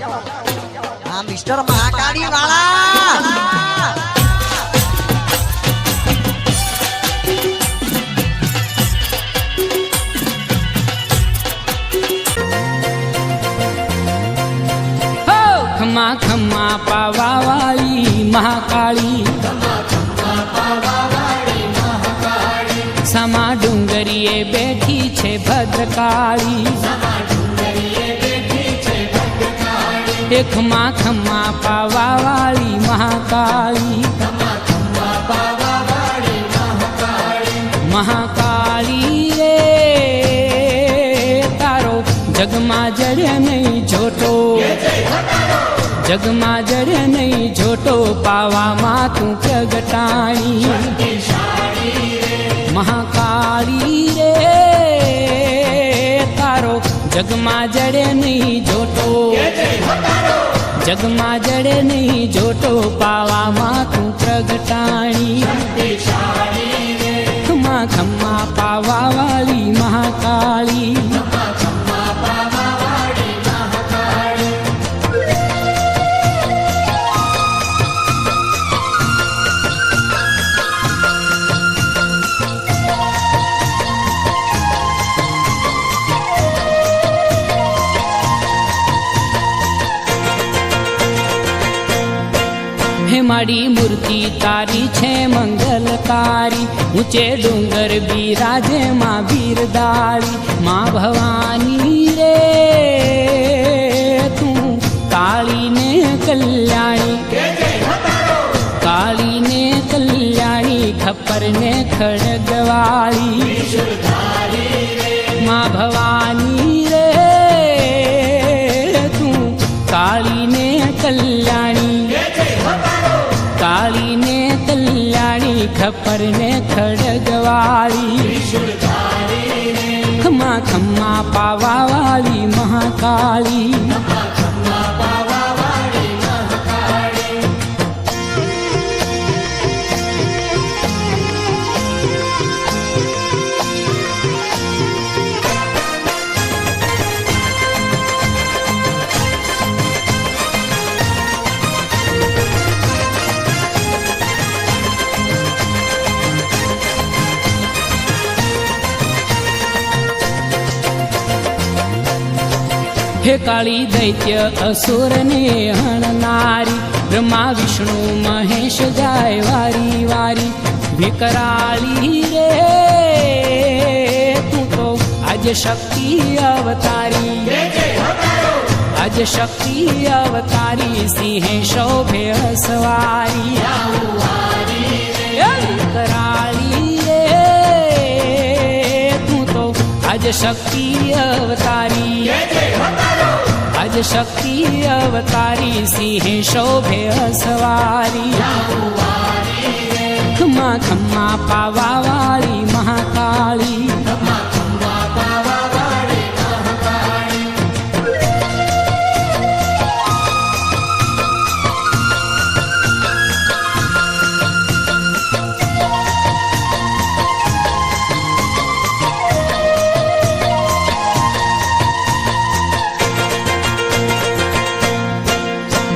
હા મિસ્ટર મહાકાળી વાળા! ખમા ખમા પાવા વાળી મહાકાળી. સમા ડુંગરીએ બેઠી છે ભદ્રકાળી. એ ખમા ખમા પાવા વાળી મહાકાળી. મહાકાળી રે. તારો જગમાં જડે નહીં જોટો. જગમાં જડે નહીં જોટો. પાવામાં તું પ્રગટાણી. મહાકાળી રે. તારો જગમાં જડે નહીં જોટો જગમાં જડે નહીં જોટો પાવામાં તું પ્રગટાણી. મારી મૂર્તિ, તારી છે મંગલકારી ઊંચે ડુંગર બિરાજે માં બિરદાળી માં ભવાની રે, તું કાળીને કલ્યાણી. કાળીને કલ્યાણી ખપરને ખડગવાળી. માં ભવાની કલ્યાણી ખપરને ખડગવાળી. ખમા ખમા પાવા વાળી મહાકાળી. હે કાળી દૈત્ય અસુરને હણનારી, બ્રહ્મા, વિષ્ણુ, મહેશ, જાય વારી વારી. વિકરાળી રે તું તો આજે શક્તિ અવતારી. આજે શક્તિ અવતારી, સિંહે શોભે સવારી આજે શક્તિ અવતારી. આજ શક્તિ અવતારી સિંહે શોભે અસવારી ખમા ખમા પાવા વાળી મહાકાળી.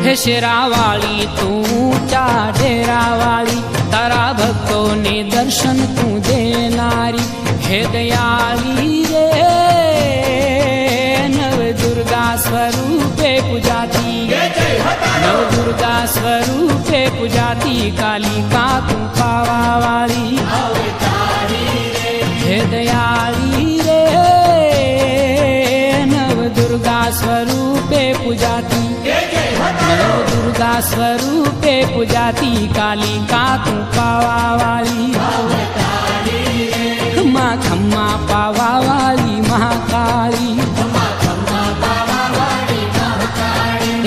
હે શેરાવાળી તું ચા ડેરાવાળી તારા ભક્તોને દર્શન તું દેનારી. હે દયાળી રે નવ દુર્ગા સ્વરૂપે પૂજાતી. નવ દુર્ગા સ્વરૂપે પૂજાતી કાલિકા તું પાવાવાળી હે દયાળી રે નવ દુર્ગા સ્વરૂપે પૂજાતી. નવ દુર્ગા સ્વરૂપે પૂજાતી કાલિકા તું પાવાવાળી ખમ્મા ખમ્મા પાવાવાળી મહાકાળી.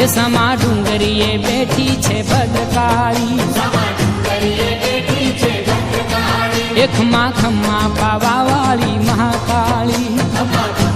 એ સમા ડુંગરીએ બેઠી છે ભદ્રકાળી. એ ખમ્મા ખમ્મા પાવાવાળી મહાકાળી.